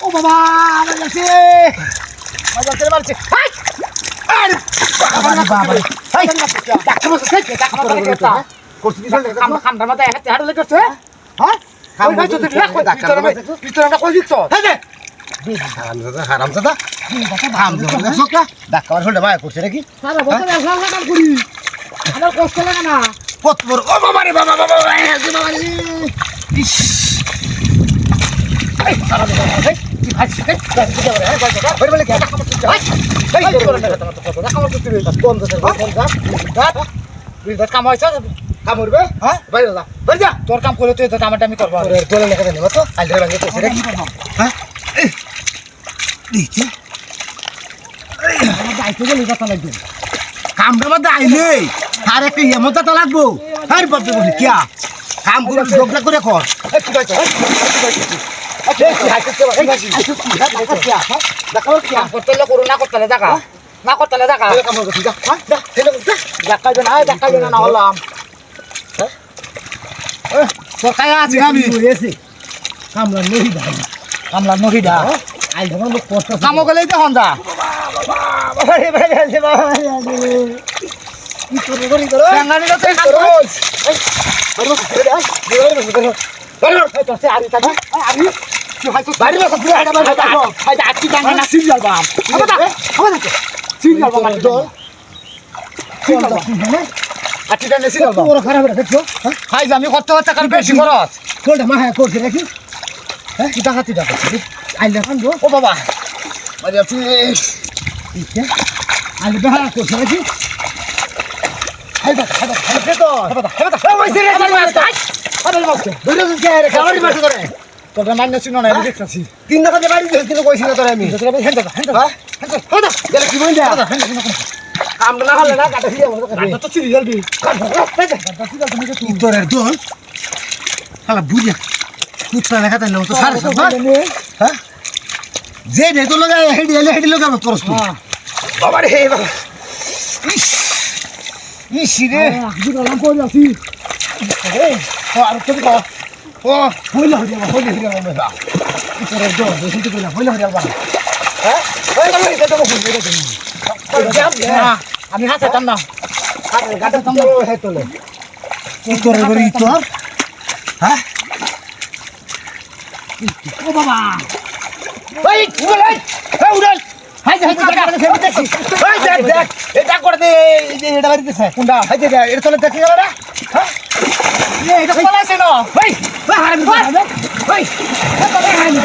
ও বাবা আমার গেছে মারছে হ্যাঁ আমরা হ্যাঁ করি আমার কষ্ট লাগে না কত বড় ও বাবা রে বাবা বাবা ইস এই সারা বছর এই কি খাচ্ছিস এই কি করে হ্যাঁ কই তো বলে কি কাম করছিস এই এই করে না তোমার তো কত কাম করছিস কোন দেশের কোন কাজ দাঁত বিলদার কাম হইছে কামড়বে হ্যাঁ বাইরে যা বল যা তোর কাম করে তুই তো টামাটা আমি করব তোর লেখা দেন তো ধরে ভাঙে করছে নাকি হ্যাঁ আমার দায়িত্ব গেলে কথা লাগবে কামটা মধ্যে আইলে আর একটা হেমতা তো লাগবো আর বাপরে বলি কিয়া কাম করে যোগটা করে কর না করতে দেখা না করতে দেখা দেখাইবে না দেখাইবে না হলাম তোর কায়া আমি কামলা নহি দাই কামলা নহি দা আই যখন লোক কষ্ট কাম গেলেই তো হন্দা আছে কি করব কি হাইছো আমি কত কথা কার বেশি খরচ কোনটা মা হ্যাঁ করছে নাকি হ্যাঁ কিটা হাতি দা আইলে খান ও বাবা মানে আপনি আইলে বেহা করছে নাকি হাই দা হাই দা হাই দা হাই দা হাই দা আরে মাছ ধরে তো কে? রে কালারি মাছ ধরে তোরা। মান্য শুনো না আমি দেখতাছি। তিন টাকা দিয়ে বাড়ি দিয়েছি কিন্তু কইছি না তোরে আমি। তোরা হেন দা হেন দা হেন দা হেন দা গেলে কি বইন হেন দা হেন দা কাম না হলে না কাটা দিয়ে কাটা তো সিরিয়াল দি কাটা সিরিয়াল তুমি তো তোরের দল। হালা বুঝে কুত্তা লেখা তাই তো সারা সব হ্যাঁ? যে নে তো লগা হেডি এলে হেডি লগা করছ তুই হ্যাঁ। বাবা রে বাবা। ইস ইস রে। আমি গলাম কই আছি এই ও আর তো তো ও হইলা হইলা হইলে হইলে বাবা তোর দো দেখি তো কইলা হইলা হইলা বাবা হ্যাঁ? এটা তো বসে এটা তুমি আমি হাতে টান না হাতে গাতে না হে তোলে হ্যাঁ? ও বাবা। এই হাই হাই দেখ দেখ করে দে এটা বাড়ি দিছে কোনটা এই যে এটা তোলে দেখি গেল না হ্যাঁ এটা কোলা আছে না এই হারামি এই হারামি